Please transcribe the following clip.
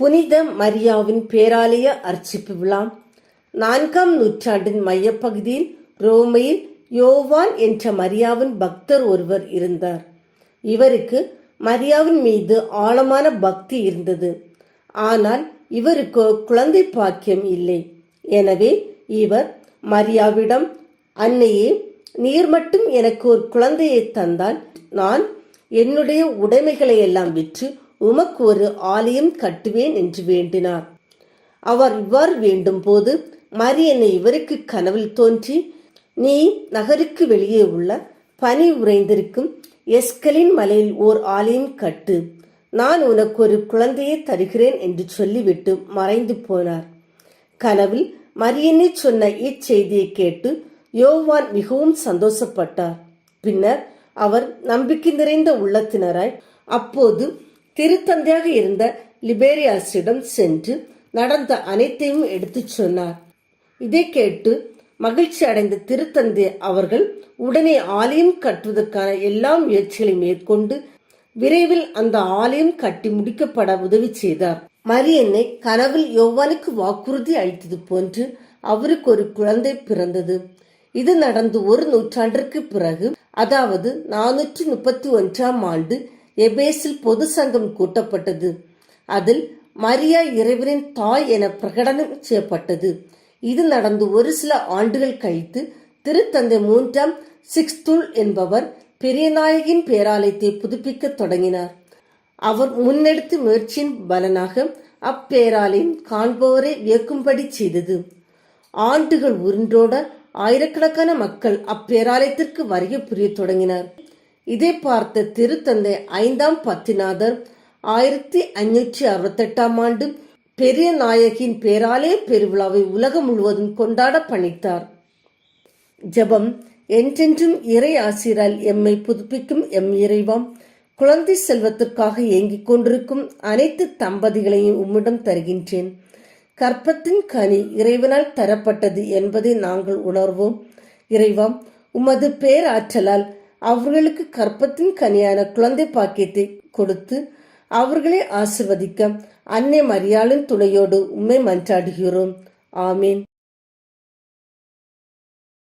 புனித மரியாவின் பேராலய அர்ச்சிப்பு விழா. நான்காம் நூற்றாண்டின் மையப்பகுதியில் ரோமையில் யோவான் என்ற மரியாவின் பக்தர் ஒருவர் இருந்தார். இவருக்கு மரியாவின் மீது ஆழமான பக்தி இருந்தது. ஆனால் இவருக்கு குழந்தை பாக்கியம் இல்லை. எனவே இவர் மரியாவிடம் அன்னையே நீர் மட்டும் எனக்கு ஒரு குழந்தையை தந்தால் நான் என்னுடைய உடைமைகளை எல்லாம் விற்று உமக்கு ஒரு ஆலயம் கட்டுவேன் என்று வேண்டினார். அவர் இவ்வாறு வேண்டும் போது மரியன்னை இவருக்கு கனவில் தோன்றி நீ நகருக்கு வெளியே உள்ள பனி உறைந்திருக்கும் எஸ்கலின் மலையில் ஓர் ஆலயம் கட்டு. நான் உனக்கு ஒரு குழந்தையை தருகிறேன் என்று சொல்லிவிட்டு மறைந்து போனார். கனவில் மரியனை சொன்ன இச்செய்தியை கேட்டு யோவான் மிகவும் சந்தோஷப்பட்டார். பின்னர் அவர் நம்பிக்கை நிறைந்த உள்ளத்தினராய் அப்போது திருத்தந்தையாக இருந்த லிபேரியாஸிடம் சென்று நடந்த அனைத்தையும் எடுத்துச் சொன்னார். இதை கேட்டு மகிழ்ச்சி அடைந்த திருத்தந்தை அவர்கள் உடனே ஆலயம் கட்டுவதற்கான எல்லா முயற்சிகளை மேற்கொண்டு விரைவில் அந்த ஆலயம் கட்டி முடிக்கப்பட உதவி செய்தார். மரியன்னை கனவில் யோவானுக்கு வாக்குறுதி அளித்தது போன்று அவருக்கு ஒரு குழந்தை பிறந்தது. இது நடந்து ஒரு நூற்றாண்டிற்கு பிறகு அதாவது நானூற்றி முப்பத்தி ஒன்றாம் ஆண்டு எபேஸில் பொது சங்கம் கூட்டப்பட்டது. அதில் மரியா இறைவனின் தாய் என பிரகடனம் செய்யப்பட்டது. இது நடந்து ஒரு சில ஆண்டுகள் கழித்து திருத்தந்தை மூன்றாம் சிக்ஸ்துல் என்பவர் பெரியநாயகின் பேராலயத்தை புதுப்பிக்க தொடங்கினார். அவர் முன்னெடுத்த முயற்சியின் பலனாக அப்பேராலயம் காண்பவரை வியக்கும்படி செய்தது. ஆண்டுகள் உருண்டோட ஆயிரக்கணக்கான மக்கள் அப்பேராலயத்திற்கு வருகை புரிய தொடங்கினர். இதை பார்த்த திருத்தந்தை ஐந்தாம் பத்திநாதர் ஆயிரத்தி ஐநூற்றி அறுபத்தெட்டாம் ஆண்டு பெரிய நாயகின் பேராலய பெருவிழாவை உலகம் முழுவதும் கொண்டாட பணித்தார். ஜெபம் என்றென்றும் இறை ஆசிரால் எம்மை புதுப்பிக்கும் எம் இறைவாம் குழந்தை செல்வத்திற்காக ஏங்கிக் கொண்டிருக்கும் அனைத்து தம்பதிகளையும் உம்மிடம் தருகின்றேன். கற்பத்தின் கனி இறைவனால் தரப்பட்டது என்பதை நாங்கள் உணர்வோம். இறைவம் உமது பேராற்றலால் அவர்களுக்கு கற்பத்தின் கனியான குழந்தை பாக்கியத்தை கொடுத்து அவர்களை ஆசிர்வதிக்க அன்னை மரியாளின் துணையோடு உம்மை மன்றாடுகிறோம். ஆமீன்.